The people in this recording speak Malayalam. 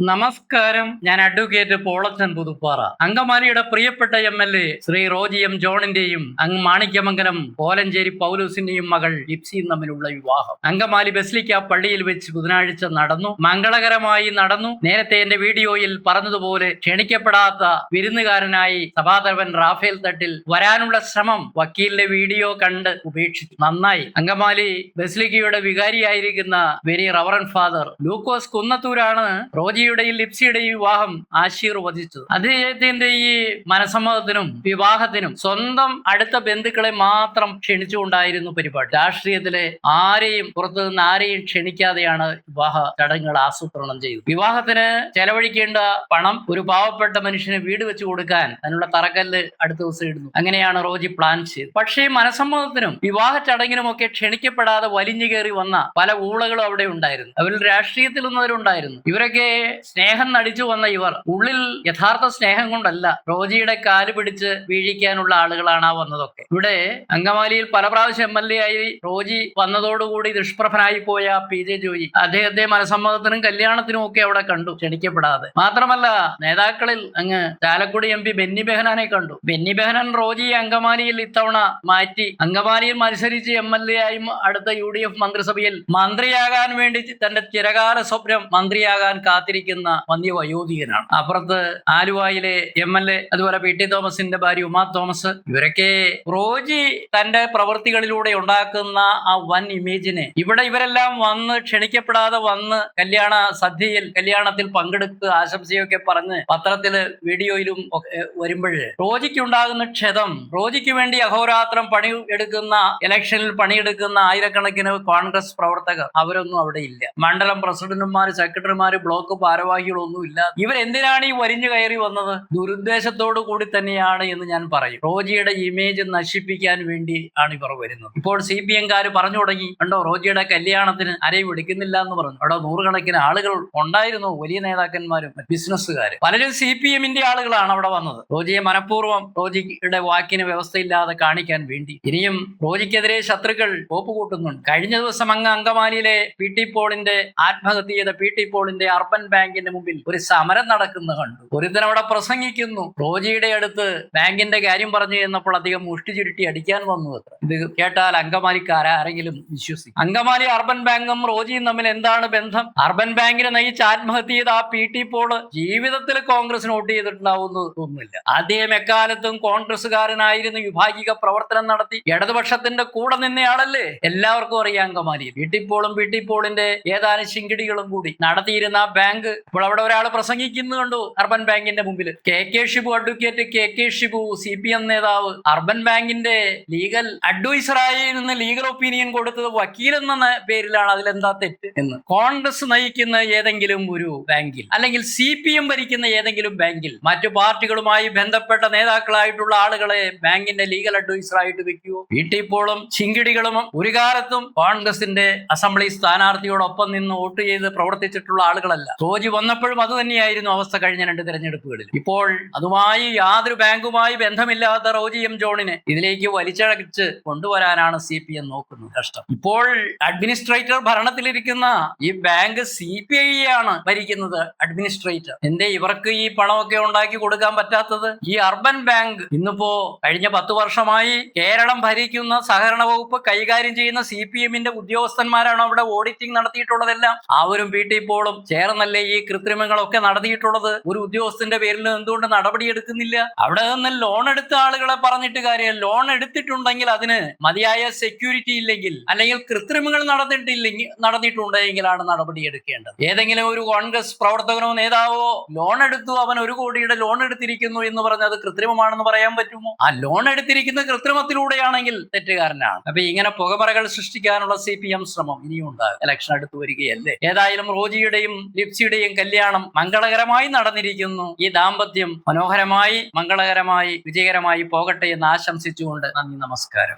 നമസ്കാരം. ഞാൻ അഡ്വക്കേറ്റ് പോളച്ചൻ പുതുപ്പാറ. അങ്കമാലിയുടെ പ്രിയപ്പെട്ട M L A Shri Roji M ജോണിന്റെയും അങ് മാണിക്യമംഗലം കോലഞ്ചേരി പൗലൂസിന്റെയും മകൾ ഇപ്സിയും തമ്മിലുള്ള വിവാഹം. അങ്കമാലി ബസ്ലിക്ക പള്ളിയിൽ വെച്ച് ബുധനാഴ്ച നടന്നു. മംഗളകരമായി നടന്നു. നേരത്തെ എന്റെ വീഡിയോയിൽ പറഞ്ഞതുപോലെ ക്ഷണിക്കപ്പെടാത്ത വിരുന്നുകാരനായി സഭാതലവൻ റാഫേൽ തട്ടിൽ വരാനുള്ള ശ്രമം വക്കീലിന്റെ വീഡിയോ കണ്ട് ഉപേക്ഷിച്ചു. നന്നായി. അങ്കമാലി ബസ്ലിക്കയുടെ വികാരിയായിരിക്കുന്ന വെരി റവറൻ ഫാദർ ലൂക്കോസ് കുന്നത്തൂരാണ് റോജിയുടെയും ലിപ്സിയുടെയും വിവാഹം ആശീർവദിച്ചത് അദ്ദേഹത്തിന്റെ ഈ മനസമ്മതത്തിനും വിവാഹത്തിനും സ്വന്തം അടുത്ത ബന്ധുക്കളെ മാത്രം ക്ഷണിച്ചുകൊണ്ടായിരുന്നു പരിപാടി. രാഷ്ട്രീയത്തിലെ ആരെയും പുറത്തു നിന്ന് ആരെയും ക്ഷണിക്കാതെയാണ് വിവാഹ ചടങ്ങുകൾ ആസൂത്രണം ചെയ്തത്. വിവാഹത്തിന് ചെലവഴിക്കേണ്ട പണം ഒരു പാവപ്പെട്ട മനുഷ്യന് വീട് വെച്ചു കൊടുക്കാൻ അതിനുള്ള തറക്കല്ല് അടുത്ത ദിവസം ഇടുന്നു. അങ്ങനെയാണ് റോജി പ്ലാൻ ചെയ്തത്. പക്ഷേ മനസമ്മതത്തിനും വിവാഹ ചടങ്ങിനുമൊക്കെ ക്ഷണിക്കപ്പെടാതെ വലിഞ്ഞു കയറി വന്ന പല ഊളകളും അവിടെ ഉണ്ടായിരുന്നു. അവരിൽ രാഷ്ട്രീയത്തിൽ നിന്നവരുണ്ടായിരുന്നു ഇവരൊക്കെ സ്നേഹം നടിച്ചു വന്ന ഇവർ ഉള്ളിൽ യഥാർത്ഥ സ്നേഹം കൊണ്ടല്ല റോജിയുടെ കാൽ പിടിച്ച് വീഴിക്കാനുള്ള ആളുകളാണ് ആ വന്നതൊക്കെ. ഇവിടെ അങ്കമാലിയിൽ പല പ്രാവശ്യം എം എൽ എ ആയി റോജി വന്നതോടുകൂടി ദുഷ്പ്രഭനായി പോയ പി ജെ ജോയി അദ്ദേഹത്തെ മനസമ്മതത്തിനും കല്യാണത്തിനും ഒക്കെ അവിടെ കണ്ടു ക്ഷണിക്കപ്പെടാതെ. മാത്രമല്ല നേതാക്കളിൽ അങ്ങ് ചാലക്കുടി എം പി ബെന്നി ബെഹനാനെ കണ്ടു. ബെന്നി ബെഹനാൻ റോജിയെ അങ്കമാലിയിൽ ഇത്തവണ മാറ്റി അങ്കമാലിയിൽ മത്സരിച്ച് എം എൽ എ ആയും അടുത്ത യു ഡി എഫ് മന്ത്രിസഭയിൽ മന്ത്രിയാകാൻ വേണ്ടി തന്റെ ചിരകാല സ്വപ്നം മന്ത്രിയാകാൻ കാത്തിരിക്കുന്ന. വന്യ വയോധികനാണ് അപ്പുറത്ത് ആലുവായിലെ എം എൽ എ അതുപോലെ പി ടി തോമസിന്റെ ഭാര്യ ഉമാ തോമസ് ഇവരൊക്കെ റോജി തന്റെ പ്രവൃത്തികളിലൂടെ ഉണ്ടാക്കുന്ന ആ വൻ ഇമേജിനെ ഇവിടെ ഇവരെല്ലാം വന്ന് ക്ഷണിക്കപ്പെടാതെ വന്ന് കല്യാണ സദ്യയിൽ കല്യാണത്തിൽ പങ്കെടുത്ത് ആശംസയൊക്കെ പറഞ്ഞ് പത്രത്തിൽ വീഡിയോയിലും വരുമ്പോൾ റോജിക്ക് ഉണ്ടാകുന്ന ക്ഷതം റോജിക്ക് വേണ്ടി അഹോരാത്രം പണി എടുക്കുന്ന ഇലക്ഷനിൽ പണിയെടുക്കുന്ന ആയിരക്കണക്കിന് കോൺഗ്രസ് പ്രവർത്തകർ അവരൊന്നും അവിടെ ഇല്ല. മണ്ഡലം പ്രസിഡന്റുമാര് സെക്രട്ടറിമാര് ബ്ലോക്ക് ഭാരവാഹികളൊന്നും ഇല്ല. ഇവരെന്തിനാണ് ഈ വരിഞ്ഞു കയറി വന്നത്? ദുരുദ്ദേശത്തോടു കൂടി തന്നെയാണ് എന്ന് ഞാൻ പറയും. റോജിയുടെ ഇമേജ് നശിപ്പിക്കാൻ വേണ്ടി ആണ് ഇവർ വരുന്നത്. ഇപ്പോൾ സി പി എംകാര് പറഞ്ഞു തുടങ്ങി. കണ്ടോ റോജിയുടെ കല്യാണത്തിന് ആരെയും വിളിക്കുന്നില്ല എന്ന് പറഞ്ഞു. അവിടെ നൂറുകണക്കിന് ആളുകൾ ഉണ്ടായിരുന്നു. വലിയ നേതാക്കന്മാരും ബിസിനസ്സുകാരും. പലരും സി പി എമ്മിന്റെ ആളുകളാണ് അവിടെ വന്നത്. റോജിയെ മനഃപൂർവം റോജിയുടെ വാക്കിന് വ്യവസ്ഥയില്ലാതെ കാണിക്കാൻ വേണ്ടി. ഇനിയും റോജിക്കെതിരെ ശത്രുക്കൾ കോപ്പ് കൂട്ടുന്നുണ്ട്. കഴിഞ്ഞ ദിവസം അങ്ങ് അങ്കമാലിയിലെ പി ടി പോളിന്റെ ആത്മഹത്യ ചെയ്ത പി ടി പോളിന്റെ അർബൻ ബാങ്കിന്റെ മുമ്പിൽ ഒരു സമരം നടക്കുന്ന കണ്ടു. ഒരുത്തൻ അവിടെ പ്രസംഗിക്കുന്നു. റോജിയുടെ അടുത്ത് ബാങ്കിന്റെ കാര്യം പറഞ്ഞു എന്നപ്പോൾ അധികം മുഷ്ടി ചുരുട്ടി അടിക്കാൻ വന്നു ഇത് കേട്ടാൽ അങ്കമാലിക്കാര ആരെങ്കിലും വിശ്വസിക്കും. അങ്കമാലി അർബൻ ബാങ്കും റോജിയും തമ്മിൽ എന്താണ് ബന്ധം? അർബൻ ബാങ്കിനെ നയിച്ച ആത്മഹത്യ ചെയ്ത ആ പി ടി പോൾ ജീവിതത്തിൽ കോൺഗ്രസ് നോട്ട് ചെയ്തിട്ടുണ്ടാവുമെന്ന് തോന്നുന്നില്ല അദ്ദേഹം എക്കാലത്തും കോൺഗ്രസ്സുകാരനായിരുന്നു വിഭാഗിക പ്രവർത്തനം നടത്തി. ഇടതുപക്ഷത്തിന്റെ കൂടെ നിന്നയാളല്ലേ? എല്ലാവർക്കും അറിയാം അങ്കമാലി പി ടി പോളും പി ടി പോളിന്റെ ഏതാനും ശിങ്കിടികളും കൂടി നടത്തിയിരുന്ന ബാങ്ക് ഇപ്പോൾ അവിടെ ഒരാൾ പ്രസംഗിക്കുന്നുണ്ട് അർബൻ ബാങ്കിന്റെ മുമ്പിൽ K K Shibu advocate K K Shibu C P M നേതാവ്. അർബൻ ബാങ്കിന്റെ ലീഗൽ അഡ്വൈസറായി നിന്ന് ലീഗൽ ഒപ്പീനിയൻ കൊടുത്തത് വക്കീൽ എന്ന പേരിലാണ് അതിലെന്താ തെറ്റ് എന്ന്. കോൺഗ്രസ് നയിക്കുന്ന ഏതെങ്കിലും ഒരു ബാങ്കിൽ അല്ലെങ്കിൽ സി പി എം ഭരിക്കുന്ന ഏതെങ്കിലും ബാങ്കിൽ മറ്റു പാർട്ടികളുമായി ബന്ധപ്പെട്ട നേതാക്കളായിട്ടുള്ള ആളുകളെ ബാങ്കിന്റെ ലീഗൽ അഡ്വൈസറായിട്ട് വെക്കുവോ? വീട്ടിപ്പോളും ചിങ്കിടികളും ഒരു കാലത്തും കോൺഗ്രസിന്റെ അസംബ്ലി സ്ഥാനാർത്ഥിയോടൊപ്പം നിന്ന് വോട്ട് ചെയ്ത് പ്രവർത്തിച്ചിട്ടുള്ള ആളുകളല്ല. റോജി വന്നപ്പോഴും അത് തന്നെയായിരുന്നു അവസ്ഥ കഴിഞ്ഞ രണ്ട് തെരഞ്ഞെടുപ്പുകളിൽ. ഇപ്പോൾ അതുമായി യാതൊരു ബാങ്കുമായി ബന്ധമില്ലാത്ത റോജി എം ജോണിനെ ഇതിലേക്ക് വലിച്ചഴച്ച് കൊണ്ടുവരാനാണ് സി പി എം നോക്കുന്നത്. കഷ്ടം. ഇപ്പോൾ അഡ്മിനിസ്ട്രേറ്റർ ഭരണത്തിലിരിക്കുന്ന ഈ ബാങ്ക് സി പി ഐ ആണ് ഭരിക്കുന്നത് അഡ്മിനിസ്ട്രേറ്റർ. എന്തേ ഇവർക്ക് ഈ പണമൊക്കെ ഉണ്ടാക്കി കൊടുക്കാൻ പറ്റാത്തത്? ഈ അർബൻ ബാങ്ക് ഇന്നിപ്പോ കഴിഞ്ഞ പത്ത് വർഷമായി കേരളം ഭരിക്കുന്ന സഹകരണ വകുപ്പ് കൈകാര്യം ചെയ്യുന്ന സി പി എമ്മിന്റെ ഉദ്യോഗസ്ഥന്മാരാണ് അവിടെ ഓഡിറ്റിംഗ് നടത്തിയിട്ടുള്ളതെല്ലാം? അവരും പി പോളും ചേർന്നല്ലേ കൃത്രിമങ്ങളൊക്കെ നടത്തിയിട്ടുള്ളത്? ഒരു ഉദ്യോഗസ്ഥന്റെ പേരിൽ എന്തുകൊണ്ട് നടപടി എടുക്കുന്നില്ല? അവിടെ നിന്ന് ലോൺ എടുത്ത ആളുകളെ പറഞ്ഞിട്ട് കാര്യം ലോൺ എടുത്തിട്ടുണ്ടെങ്കിൽ അതിന് മതിയായ സെക്യൂരിറ്റി ഇല്ലെങ്കിൽ അല്ലെങ്കിൽ കൃത്രിമങ്ങൾ നടന്നിട്ടില്ലെങ്കിൽ നടന്നിട്ടുണ്ടെങ്കിലാണ് നടപടി എടുക്കേണ്ടത്. ഏതെങ്കിലും ഒരു കോൺഗ്രസ് പ്രവർത്തകനോ നേതാവോ ലോൺ എടുത്തു അവൻ ഒരു കോടിയുടെ ലോൺ എടുത്തിരിക്കുന്നു എന്ന് പറഞ്ഞ് അത് കൃത്രിമമാണെന്ന് പറയാൻ പറ്റുമോ? ആ ലോൺ എടുത്തിരിക്കുന്ന കൃത്രിമത്തിലൂടെയാണെങ്കിൽ തെറ്റുകാരനാണ്. അപ്പൊ ഇങ്ങനെ പുകമറകൾ സൃഷ്ടിക്കാനുള്ള സി പി എം ശ്രമം ഇനിയും ഉണ്ടാകും ഇലക്ഷൻ അടുത്ത് വരികയല്ലേ? ഏതായാലും റോജിയുടെയും ലിപ്സിയുടെയും കല്യാണം മംഗളകരമായി നടന്നിരിക്കുന്നു. ഈ ദാമ്പത്യം മനോഹരമായി മംഗളകരമായി വിജയകരമായി പോകട്ടെ എന്ന് ആശംസിച്ചുകൊണ്ട് നന്ദി നമസ്കാരം.